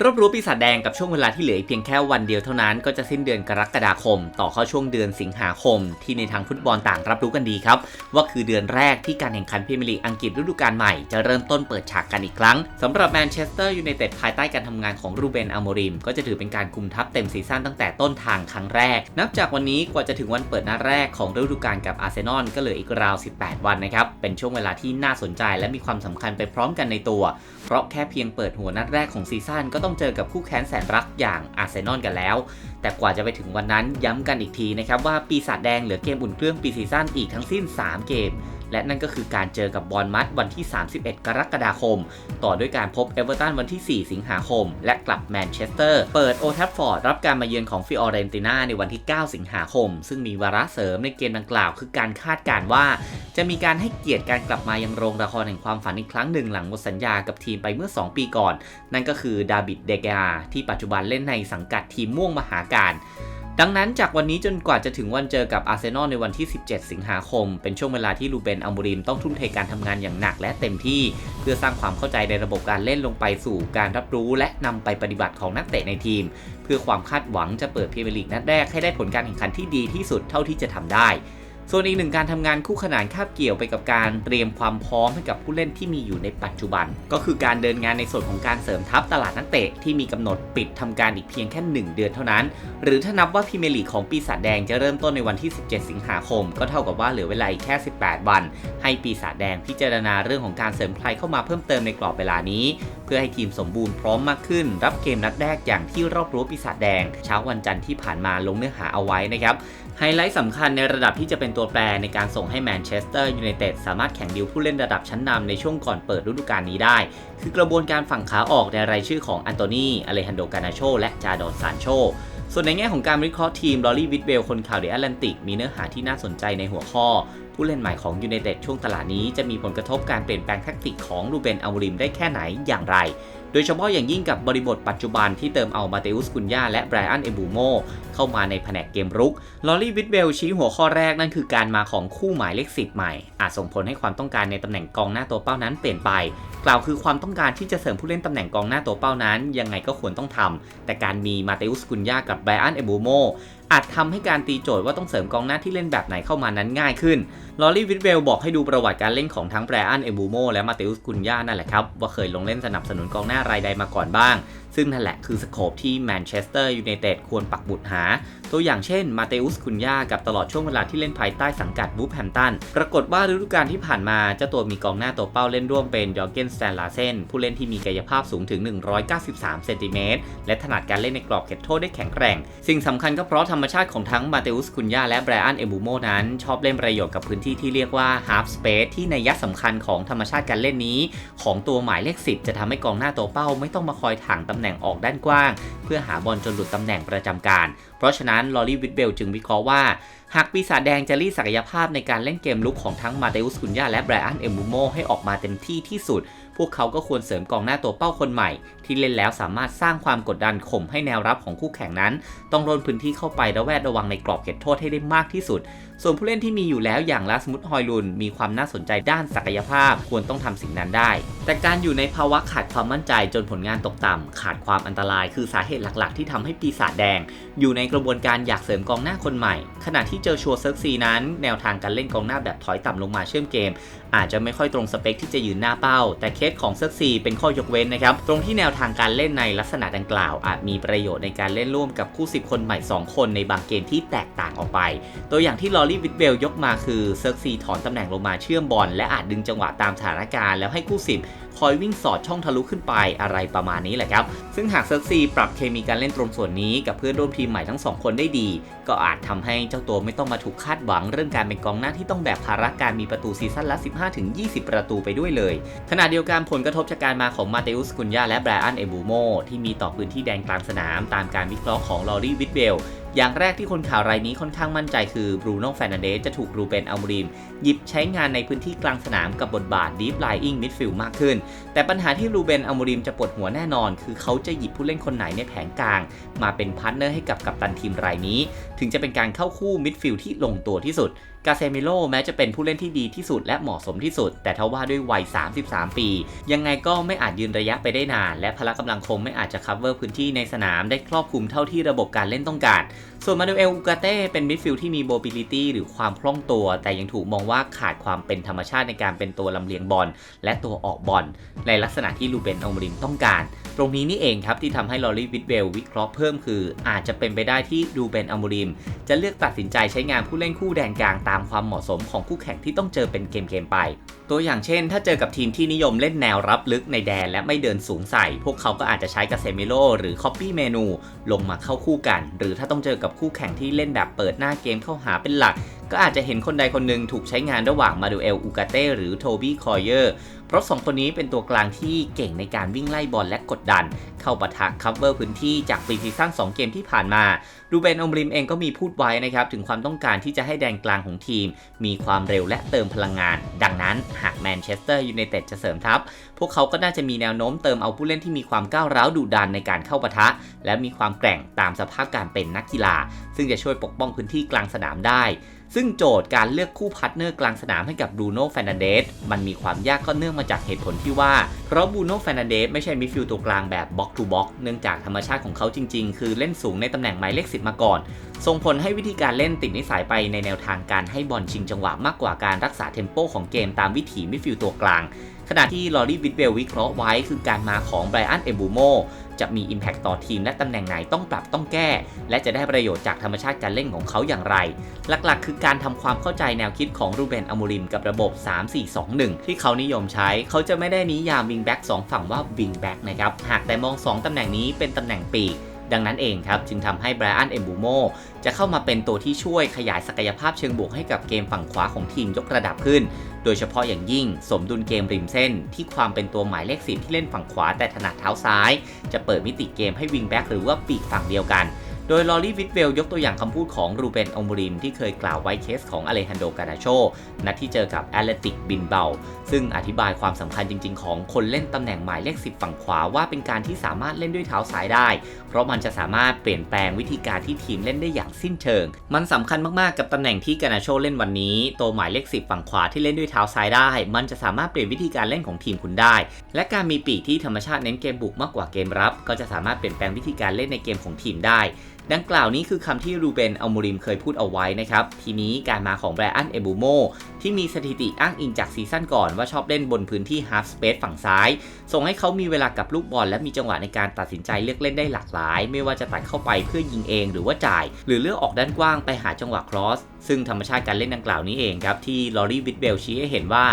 รวบรวมปีศาจแดงกับช่วงเวลาที่เหลืออีเพียงแค่วันเดียวเท่านั้นก็จะสิ้นเดือนกรกฎาคม ต่อเข้าช่วงเดือนสิงหาคม ที่ในทางฟุตบอลต่างรับรู้กันดีครับ ว่าคือเดือนแรกที่การแข่งขันพรีเมียร์ลีกอังกฤษฤดูกาลใหม่จะเริ่มต้นเปิดฉากกันอีกครั้งสำหรับแมนเชสเตอร์ยูไนเต็ดภายใต้การทำงานของรูเบนอโมริม ก็จะถือเป็นการคุมทัพเต็มซีซั่นตั้งแต่ต้นทางครั้งแรก นับจากวันนี้กว่าจะถึงวันเปิดนัดแรกของฤดูกาลกับอาร์เซนอลก็เหลืออีกราว 18 วันนะครับเป็นช่วงเวลาที่น่าสนใจ และมีความสำคัญไปพร้อมกันในตัว ราะแค่เพียงเปิดหัวนัดแรกของซีซั่นก็ต้องเจอกับคู่แข่งแสนรักอย่างอาร์เซนอลกันแล้ว แต่กว่าจะไปถึงวันนั้นย้ำกันอีกทีนะครับว่าปีศาจแดงเหลือเกมอุ่นเครื่องปีซีซั่นอีกทั้งสิ้น 3 เกม และนั่นก็คือการเจอกับบอลมัดวันที่ 31 กรกฎาคม ต่อด้วยการพบเอเวอร์ตันวันที่ 4 สิงหาคม และกลับแมนเชสเตอร์ เปิดโอทัฟฟอร์ดรับการมาเยือนของฟิออเรนติน่าในวันที่ 9 สิงหาคม ซึ่งมีวาระเสริมในเกมดังกล่าว คือการคาดการ์ว่า จะมีการให้เกียรติการกลับมายังโรงละครแห่งความฝันอีกครั้งหนึ่งหลังหมดสัญญากับทีมไปเมื่อ 2 ปีก่อน นั่นก็คือดาบิดเดกาที่ปัจจุบันเล่นในสังกัดทีมม่วงมหาการ ดังนั้นจากวันนี้จนกว่าจะถึงวันเจอกับอาร์เซนอลในวันที่ 17 สิงหาคม เป็นช่วงเวลาที่ลูเบนอัมบูริมต้องทุ่มเทการทำงานอย่างหนักและเต็มที่ เพื่อสร้างความเข้าใจในระบบการเล่นลงไปสู่การรับรู้ และนำไปปฏิบัติของนักเตะในทีม เพื่อความคาดหวังจะเปิดพรีเมียร์ลีกนัดแรกให้ได้ผลการแข่งขันที่ดีที่สุดเท่าที่จะทำได้ ส่วนอีกหนึ่งการทำงานคู่ขนานคาบเกี่ยวไปกับการเตรียมความพร้อมให้กับผู้เล่นที่มีอยู่ในปัจจุบัน ก็คือการเดินงานในส่วนของการเสริมทัพตลาดนักเตะที่มีกำหนดปิดทำการอีกเพียงแค่ 1 เดือนเท่านั้น หรือถ้านับว่าพรีเมลีของปีศาจแดงจะเริ่มต้นในวันที่ 17 สิงหาคม ก็เท่ากับว่าเหลือเวลาอีกแค่ 18 วัน ให้ปีศาจแดงพิจารณาเรื่องของการเสริมใครเข้ามาเพิ่มเติมในกรอบเวลานี้ เพื่อให้ทีมสมบูรณ์พร้อมมากขึ้น รับเกมนัดแรกอย่างที่รอบรู้ปีศาจแดง เช้าวันจันทร์ที่ผ่านมาลงเนื้อหาเอาไว้นะครับไฮไลท์สำคัญในระดับที่จะเป็นตัวแปรในการส่งให้แมนเชสเตอร์ยูไนเต็ดสามารถแข่งดิวผู้เล่นระดับชั้นนำในช่วงก่อนเปิดฤดูกาลนี้ได้ คือกระบวนการฝั่งขาออกในรายชื่อของอันโตนีอเลฮันโดกานาโช และจาดอนซานโชส่วนในแง่ของการวิเคราะห์ทีมลอรี่วิดเวลคนข่าวเดอะแอตแลนติกมีเนื้อหาที่น่าสนใจในหัวข้อผู้เล่นใหม่ของยูไนเต็ดช่วงตลาดนี้จะมีผลกระทบการเปลี่ยนแปลงแทคติกของลูเบนอามริมได้แค่ไหนอย่างไร โดยเฉพาะอย่างยิ่งกับบริบทปัจจุบันที่เติมเอามาเตอุสกุนยาและไบรอันเอบูโมเข้ามาในแผนกเกมรุก ลอรี่วิดเบลชี้หัวข้อแรกนั่นคือการมาของคู่หมายเลข10ใหม่ อาจส่งผลให้ความต้องการในตำแหน่งกองหน้าตัวเป้านั้นเปลี่ยนไป กล่าวคือความต้องการที่จะเสริมผู้เล่นตำแหน่งกองหน้าตัวเป้านั้น ยังไงก็ควรต้องทำแต่การมีมาเตอุสกุนยากับไบรอันเอบูโม อาจทำให้การตีโจทย์ว่าต้องเสริมกองหน้าที่เล่นแบบไหนเข้ามานั้นง่ายขึ้นลอรี่วิดเวลบอกให้ดูประวัติการเล่นของทั้งแบรอันเอบูโมและมาเตอุสกุนยานั่นแหละครับ ว่าเคยลงเล่นสนับสนุนกองหน้ารายใดมาก่อนบ้าง ซึ่งนั่นแหละคือสโคปที่แมนเชสเตอร์ยูไนเต็ดควรปักบุตรหา ตัวอย่างเช่นมาเตอุสคุนยากับตลอดช่วงเวลาที่เล่นภายใต้สังกัดบูฟแฮมตันปรากฏว่าฤดูกาลที่ผ่านมาเจ้าตัวมีกองหน้าตัวเป้าเล่นร่วมเป็นยอร์เกนสแตนลาเซนผู้เล่นที่มีกายภาพสูงถึง 193 เซนติเมตรและถนัดการเล่นในกรอบเขตโทษได้แข็งแกร่ง สิ่งสำคัญก็เพราะธรรมชาติของทั้งมาเตอุสคุนยาและไบรอันเอบูโมนั้นชอบเล่นประโยชน์กับพื้นที่ที่เรียกว่า half space ที่ในยะสำคัญของธรรมชาติการเล่นนี้ ของตัวหมายเลข 10 จะทำให้กองหน้าตัวเป้าไม่ต้องมาคอยถ่างตำแหน่งออกด้านกว้าง เพื่อหาบอลจนหลุดตำแหน่งประจำการ เพราะฉะนั้นลอรี่วิดเบลจึงวิเคราะห์ว่าหากปีศาจแดงจะรีดศักยภาพในการเล่นเกมลุกของทั้งมาเตอุสคุนยาและไบรอันเอมูโมให้ออกมาเต็มที่ที่สุด พวกเขาก็ควรเสริมกองหน้าตัวเป้าคนใหม่ ที่เล่นแล้วสามารถสร้างความกดดันข่มให้แนวรับของคู่แข่งนั้น ต้องร่นพื้นที่เข้าไประแวดระวังในกรอบเขตโทษให้ได้มากที่สุด ส่วนผู้เล่นที่มีอยู่แล้วอย่างลาสมุดฮอยลุน มีความน่าสนใจด้านศักยภาพ ควรต้องทำสิ่งนั้นได้ แต่การอยู่ในภาวะขาดความมั่นใจจนผลงานตกต่ำขาดความอันตรายคือสาเหตุหลัก ๆ ที่ทำให้ปีศาจแดง อยู่ในกระบวนการอยากเสริมกองหน้าคนใหม่ ขณะที่เจอชัวเซิร์กซีนั้น แนวทางการเล่นกองหน้าแบบถอยต่ำลงมาเชื่อมเกม อาจจะไม่ค่อยตรงสเปคที่จะยืนหน้าเป้า แต่เคสของเซอร์กซีเป็นข้อยกเว้นนะครับ ตรงที่แนวทางการเล่นในลักษณะดังกล่าว อาจมีประโยชน์ในการเล่นร่วมกับคู่ 10 คนใหม่ 2 คนในบางเกมที่แตกต่างออกไป ตัวอย่างที่ลอรี่วิดเบลยกมาคือเซอร์กซีถอนตำแหน่งลงมาเชื่อมบอลและอาจดึงจังหวะตามสถานการณ์แล้วให้คู่ 10คอยวิ่งสอดช่องทะลุขึ้นไปอะไรประมาณนี้แหละครับ ซึ่งหากเซิร์กซีปรับเคมีการเล่นตรงส่วนนี้กับเพื่อนร่วมทีมใหม่ทั้งสองคนได้ดี ก็อาจทำให้เจ้าตัวไม่ต้องมาถูกคาดหวัง เรื่องการเป็นกองหน้าที่ต้องแบกภาระการมีประตูซีซั่นละ 15-20 ประตูไปด้วยเลยขณะเดียวกันผลกระทบจากการมาของมาเตอุสกุนยาและไบรอันเอบูโมที่มีต่อพื้นที่แดนกลางสนาม ตามการวิเคราะห์ของลอรี่วิดเบล อย่างแรกที่คนข่าวรายนี้ค่อนข้างมั่นใจคือบรูโน่แฟนเดสจะถูกรูเบนอัลมริมหยิบใช้งานในพื้นที่กลางสนามกับบทบาท Deep Lying Midfield มากขึ้น แต่ปัญหาที่รูเบนอัลมริมจะปวดหัวแน่นอน คือเขาจะหยิบผู้เล่นคนไหนในแผงกลาง มาเป็นพาร์ทเนอร์ให้กับกัปตันทีมรายนี้ ถึงจะเป็นการเข้าคู่มิดฟิลด์ที่ลงตัวที่สุดกาเซมิโลแม้จะเป็นผู้เล่นที่ดีที่สุดและเหมาะสมที่สุด แต่ทว่าด้วยวัย 33 ปี ยังไงก็ไม่อาจยืนระยะไปได้นาน และพละกำลังคงไม่อาจจะ cover พื้นที่ในสนามได้ครอบคลุมเท่าที่ระบบการเล่นต้องการส่วนมาดูเอลอูกาเต้เป็นมิดฟิลด์ที่มีโมบิลิตี้หรือความคล่องตัว แต่ยังถูกมองว่าขาดความเป็นธรรมชาติในการเป็นตัวลำเลียงบอลและตัวออกบอลในลักษณะที่ลูเบนอัลมริมต้องการ ตรงนี้นี่เองครับที่ทำให้ลอรีวิดเวลวิเคราะห์เพิ่มคือ อาจจะเป็นไปได้ที่ดูเบนอัลมริม จะเลือกตัดสินใจใช้งานผู้เล่นคู่แดนกลางตามความเหมาะสมของคู่แข่งที่ต้องเจอเป็นเกมๆไป ตัวอย่างเช่น ถ้าเจอกับทีมที่นิยมเล่นแนวรับลึกในแดนและไม่เดินสูงใส่ พวกเขาก็อาจจะใช้กาเซมิโลหรือคอปปี้เมนูลงมาเข้าคู่กัน หรือถ้าต้องเจอกับคู่แข่งที่เล่นแบบเปิดหน้าเกมเข้าหาเป็นหลัก ก็อาจจะเห็นคนใดคนหนึ่งถูกใช้งานระหว่างมาดูเอลอูกาเต้หรือโทบี้คอยเยอร์ เพราะสองคนนี้เป็นตัวกลางที่เก่งในการวิ่งไล่บอลและกดดัน เข้าปะทะคัฟเวอร์พื้นที่จากปีซีซั่น2 เกมที่ผ่านมาดูเบนอมริมเองก็มีพูดไว้นะครับ ถึงความต้องการที่จะให้แดนกลางของทีม มีความเร็วและเติมพลังงาน ดังนั้นหากแมนเชสเตอร์ยูไนเต็ดจะเสริมทัพ พวกเขาก็น่าจะมีแนวโน้มเติมเอาผู้เล่นที่มีความก้าวร้าวดุดันในการเข้าปะทะ และมีความแกร่งตามสภาพการเป็นนักกีฬา ซึ่งจะช่วยปกป้องพื้นที่กลางสนามได้ ซึ่งโจทย์การเลือกคู่พาร์ทเนอร์กลางสนามให้กับบรูโน่แฟนเดสมันมีความยากก็เนื่องมาจากเหตุผลที่ว่า เพราะบรูโน่แฟนเดสไม่ใช่มิดฟิลด์ตัวกลางแบบบ็อกทูบ็อกเนื่องจากธรรมชาติของเขาจริงๆ คือเล่นสูงในตำแหน่งหมายเลขสิมาก่อน ส่งผลให้วิธีการเล่นติดนิสัยไปในแนวทางการให้บอลชิงจังหวะมากกว่าการรักษาเทมโปของเกมตามวิถีมิดฟิลด์ตัวกลาง ขณะที่ลอรี่วิดเวลวิเคราะห์ไว้คือการมาของไบรอันเอมบูโมจะมี Impact ต่อทีมและตำแหน่งไหนต้องปรับต้องแก้ และจะได้ประโยชน์จากธรรมชาติการเล่นของเขาอย่างไร หลักๆ คือการทำความเข้าใจแนวคิดของรูเบนอโมริมกับระบบ 3-4-2-1 ที่เขานิยมใช้ เขาจะไม่ได้นิยามวิงแบ็ก2ฝั่งว่าวิงแบ็กนะครับ หากแต่มอง 2ตำแหน่งนี้เป็นตำแหน่งปีก ดังนั้นเองครับจึงทำให้ไบรอันเอมบูโมจะเข้ามาเป็นตัวที่ช่วยขยายศักยภาพเชิงบวกให้กับเกมฝั่งขวาของทีมยกระดับขึ้น โดยเฉพาะอย่างยิ่งสมดุลเกมริมเส้น ที่ความเป็นตัวหมายเลขสิบที่เล่นฝั่งขวาแต่ถนัดเท้าซ้าย จะเปิดมิติเกมให้วิงแบ็กหรือว่าปีกฝั่งเดียวกัน ดยลอรี่วิดเวลยกตัวอย่างคำพูดของรูเบนอมริมที่เคยกล่าวไว้เคสของอเลฮันโดกานาโชนัดที่เจอกับแอตเลติกบินเบา ซึ่งอธิบายความสำคัญจริง ๆ ของคนเล่นตำแหน่งหมายเลข 10 ฝั่งขวาว่าเป็นการที่สามารถเล่นด้วยเท้าซ้ายได้ เพราะมันจะสามารถเปลี่ยนแปลงวิธีการที่ทีมเล่นได้อย่างสิ้นเชิง มันสำคัญมาก ๆ กับตำแหน่งที่กานาโชเล่นวันนี้ ตัวหมายเลข 10 ฝั่งขวาที่เล่นด้วยเท้าซ้ายได้ มันจะสามารถเปลี่ยนวิธีการเล่นของทีมคุณได้ และการมีปีกที่ธรรมชาติเน้นเกมบุกมากกว่าเกมรับ ก็จะสามารถเปลี่ยนแปลงวิธีการเล่นในเกมของทีมได้ดังกล่าวนี้คือคำที่รูเบนอัลมูริมเคยพูดเอาไว้นะครับ ทีนี้การมาของแบรอันเอบูโมที่มีสถิติอ้างอิงจากซีซั่นก่อนว่าชอบเล่นบนพื้นที่ฮาร์ฟสเปซฝั่งซ้าย ส่งให้เขามีเวลากับลูกบอลและมีจังหวะในการตัดสินใจเลือกเล่นได้หลากหลาย ไม่ว่าจะตัดเข้าไปเพื่อยิงเองหรือว่าจ่าย หรือเลือกออกด้านกว้างไปหาจังหวะครอส ซึ่งธรรมชาติการเล่นดังกล่าวนี้เองครับที่ลอรี่วิดเบลชี้ให้เห็นว่า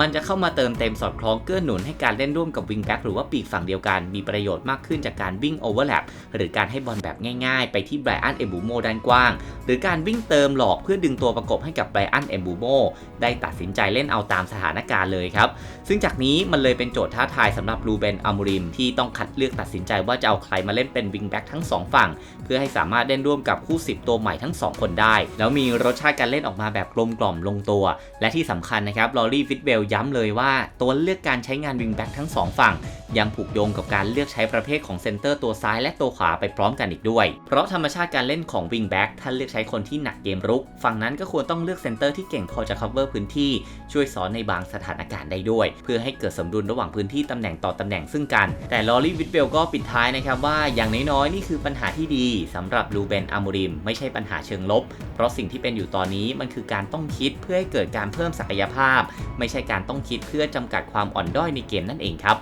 มันจะเข้ามาเติมเต็มสอดคล้องเกื้อหนุนให้การเล่นร่วมกับวิงแบ็กหรือว่าปีกฝั่งเดียวกัน มีประโยชน์มากขึ้นจากการวิ่งโอเวอร์แลปหรือการให้บอลแบบง่ายๆ ไปที่ไบรอันเอมบูโมด้านกว้าง หรือการวิ่งเติมหลอกเพื่อดึงตัวประกบให้กับไบรอันเอมบูโมได้ตัดสินใจเล่นเอาตามสถานการณ์เลยครับซึ่งจากนี้มันเลยเป็นโจทย์ท้าทายสำหรับรูเบนอัมูริมที่ต้องคัดเลือกตัดสินใจว่าจะเอาใครมาเล่นเป็นวิงแบ็กทั้ง 2 ฝั่ง เพื่อให้สามารถเล่นร่วมกับคู่10ตัวใหม่ทั้ง 2 คนได้ แล้วมีรสชาติการเล่นออกมาแบบกลมกล่อมลงตัว และที่สำคัญนะครับลอรี่ฟิตเบลย้ำเลยว่าตัวเลือกการใช้งานวิงแบ็กทั้ง 2 ฝั่ง ยังผูกโยงกับการเลือกใช้ประเภทของเซนเตอร์ตัวซ้ายและตัวขวาไปพร้อมกันอีกด้วย เพราะธรรมชาติการเล่นของวิงแบ็กถ้านเลือกใช้คนที่หนักเกมรุก ฝั่งนั้นก็ควรต้องเลือกเซนเตอร์ที่เก่งพอจะ cover พื้นที่ช่วยสอนในบางสถานการณ์ได้ด้วย เพื่อให้เกิดสมดุลระหว่างพื้นที่ตำแหน่งต่อตำแหน่งซึ่งกัน แต่ลอรี่วิดเบลก็ปิดท้ายนะครับว่าอย่างน้อยๆนี่คือปัญหาที่ดีสำหรับลูเบนอามูริมไม่ใช่ปัญหาเชิงลบ เพราะสิ่งที่เป็นอยู่ตอนนี้มันคือการต้องคิดเพื่อให้เกิดการเพิ่มศักยภาพ ไม่ใช่การต้องคิดเพื่อจำกัดความอ่อนด้อยในเกมนั่นเองครับ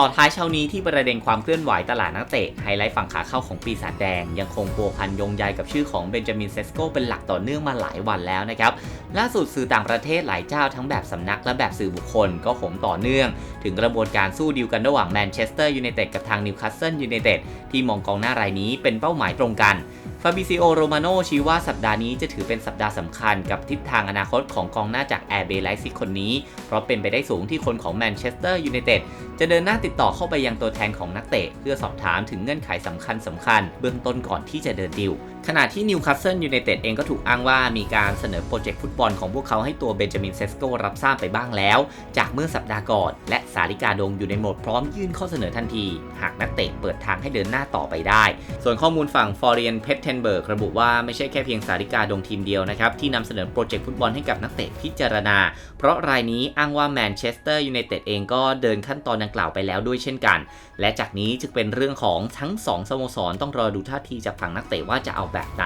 ต่อท้ายเช้านี้ที่ประเด็นความเคลื่อนไหวตลาดนักเตะไฮไลท์ฝั่งขาเข้าของปีศาจแดง ยังคงพัวพันยงใยกับชื่อของเบนจามินเซสโกเป็นหลักต่อเนื่องมาหลายวันแล้วนะครับล่าสุดสื่อต่างประเทศหลายเจ้าทั้งแบบสำนักและแบบสื่อบุคคลก็โหมต่อเนื่อง ถึงกระบวนการสู้ดีลกันระหว่างแมนเชสเตอร์ยูไนเต็ดกับทางนิวคาสเซิลยูไนเต็ดที่มองกองหน้ารายนี้เป็นเป้าหมายตรงกันฟาบิซิโอโรมาโนชี้ว่าสัปดาห์นี้จะถือเป็นสัปดาห์สำคัญกับทิศทางอนาคตของกองหน้าจากแอร์เบไลซิคนนี้ เพราะเป็นไปได้สูงที่คนของแมนเชสเตอร์ยูไนเต็ด จะเดินหน้าติดต่อเข้าไปยังตัวแทนของนักเตะ เพื่อสอบถามถึงเงื่อนไขสำคัญสำคัญ เบื้องต้นก่อนที่จะเดินดิวขณะที่นิวคาสเซิลยูไนเต็ดเองก็ถูกอ้างว่ามีการเสนอโปรเจกต์ฟุตบอลของพวกเขาให้ตัวเบนจามินเซสโกรับทราบไปบ้างแล้ว จากเมื่อสัปดาห์ก่อน และสาริกาดงอยู่ในโหมดพร้อมยื่นข้อเสนอทันที หากนักเตะเปิดทางให้เดินหน้าต่อไปได้ ส่วนข้อมูลฝั่งฟอร์เรียนเพชเทนเบิร์กระบุว่าไม่ใช่แค่เพียงสาริกาดงทีมเดียวนะครับที่นำเสนอโปรเจกต์ฟุตบอลให้กับนักเตะพิจารณา เพราะรายนี้อ้างว่าแมนเชสเตอร์ยูไนเต็ดเองก็เดินขั้นตอนดังกล่าวไปแล้วด้วยเช่นกัน และจากนี้จึงเป็นเรื่องของทั้ง 2สโมสรต้องรอดูท่าทีจากฝั่งนักเตะว่าจะเอาแบบไหน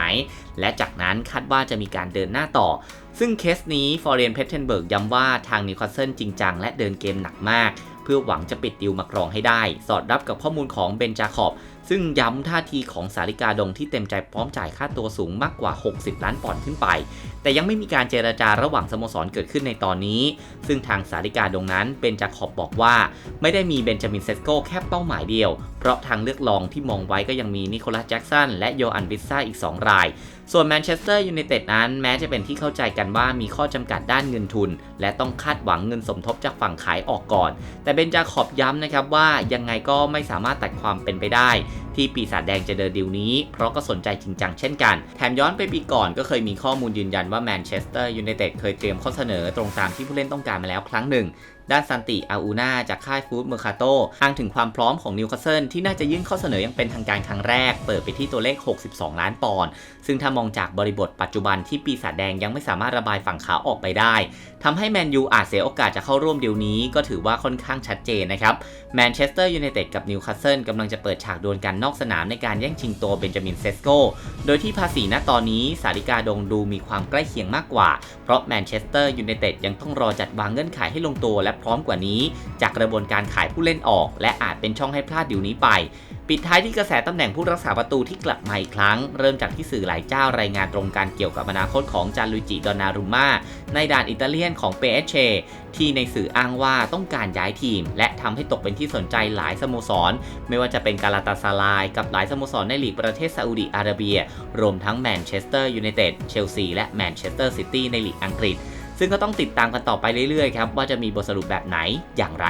และจากนั้นคาดว่าจะมีการเดินหน้าต่อ ซึ่งเคสนี้ฟอร์เรียนเพเทนเบิร์กย้ำว่าทางนิวคาสเซิลจริงจังและเดินเกมหนักมาก พื่อหวังจะปิดดิวมากรองให้ได้ สอดรับกับข้อมูลของเบนจาคอบ ซึ่งย้ำท่าทีของสาริกาดงที่เต็มใจพร้อมจ่ายค่าตัวสูงมากกว่า 60 ล้านปอนด์ขึ้นไป แต่ยังไม่มีการเจรจาระหว่างสโมสรเกิดขึ้นในตอนนี้ ซึ่งทางสาริกาดงนั้นเบนจาคอบบอกว่า ไม่ได้มีเบนจามินเซสโกแค่เป้าหมายเดียว เพราะทางเลือกรองที่มองไว้ก็ยังมีนิโคลัสแจ็กสันและโยอันวิสซ่าอีก 2 ราย ส่วนแมนเชสเตอร์ยูไนเต็ดนั้นแม้จะเป็นที่เข้าใจกันว่ามีข้อจำกัดด้านเงินทุน และต้องคาดหวังเงินสมทบจากฝั่งขายออกก่อน แต่เบนจาขอบย้ำนะครับว่ายังไงก็ไม่สามารถตัดความเป็นไปได้ ที่ปีศาจแดงจะเดินดีลนี้ เพราะก็สนใจจริงจังเช่นกัน แถมย้อนไปปีก่อนก็เคยมีข้อมูลยืนยันว่าแมนเชสเตอร์ยูไนเต็ดเคยเตรียมข้อเสนอตรงตามที่ผู้เล่นต้องการมาแล้วครั้งหนึ่ง ด้านซันติอาอูนาจากค่ายฟูดเมอร์คาโตอ้างถึงความพร้อมของนิวคาสเซิลที่น่าจะยื่นข้อเสนอย่างเป็นทางการครั้งแรก เปิดไปที่ตัวเลข 62 ล้านปอนด์ซึ่งถ้ามองจากบริบทปัจจุบันที่ปีศาจแดงยังไม่สามารถระบายฝั่งขาออกไปได้ทำให้แมนยูอาจเสียโอกาสจะเข้าร่วมเดีลนี้ก็ถือว่าค่อนข้างชัดเจนนะครับแมนเชสเตอร์ยูไนเต็ดกับนิวคาสเซิลกำลังจะเปิดฉากดวลกันนอกสนามในการแย่งชิงตัวเบนจามินเซสโกโดยที่ภาษีณตอนนี้สาริกาดงดูมีความใกล้เคียงมากกว่า เพราะแมนเชสเตอร์ยูไนเต็ดยังต้องรอจัดวางเงื่อนไขให้ลงตัวและพร้อมกว่านี้ จากกระบวนการขายผู้เล่นออก และอาจเป็นช่องให้พลาดดีลนี้ไป ปิดท้ายที่กระแสตำแหน่งผู้รักษาประตูที่กลับมาอีกครั้ง เริ่มจากที่สื่อหลายเจ้ารายงานตรงกันเกี่ยวกับอนาคตของจานลุยจิ ดอนนารุม่าในด่านอิตาเลียนของเปเอเชที่ในสื่ออ้างว่าต้องการย้ายทีม และทำให้ตกเป็นที่สนใจหลายสโมสร ไม่ว่าจะเป็นกาลาตาซาลายกับหลายสโมสรในลีกประเทศซาอุดิอาระเบีย รวมทั้งแมนเชสเตอร์ยูไนเต็ด เชลซี และแมนเชสเตอร์ซิตี้ในลีกอังกฤษ ซึ่งก็ต้องติดตามกันต่อไปเรื่อยๆครับว่าจะมีบทสรุปแบบไหนอย่างไร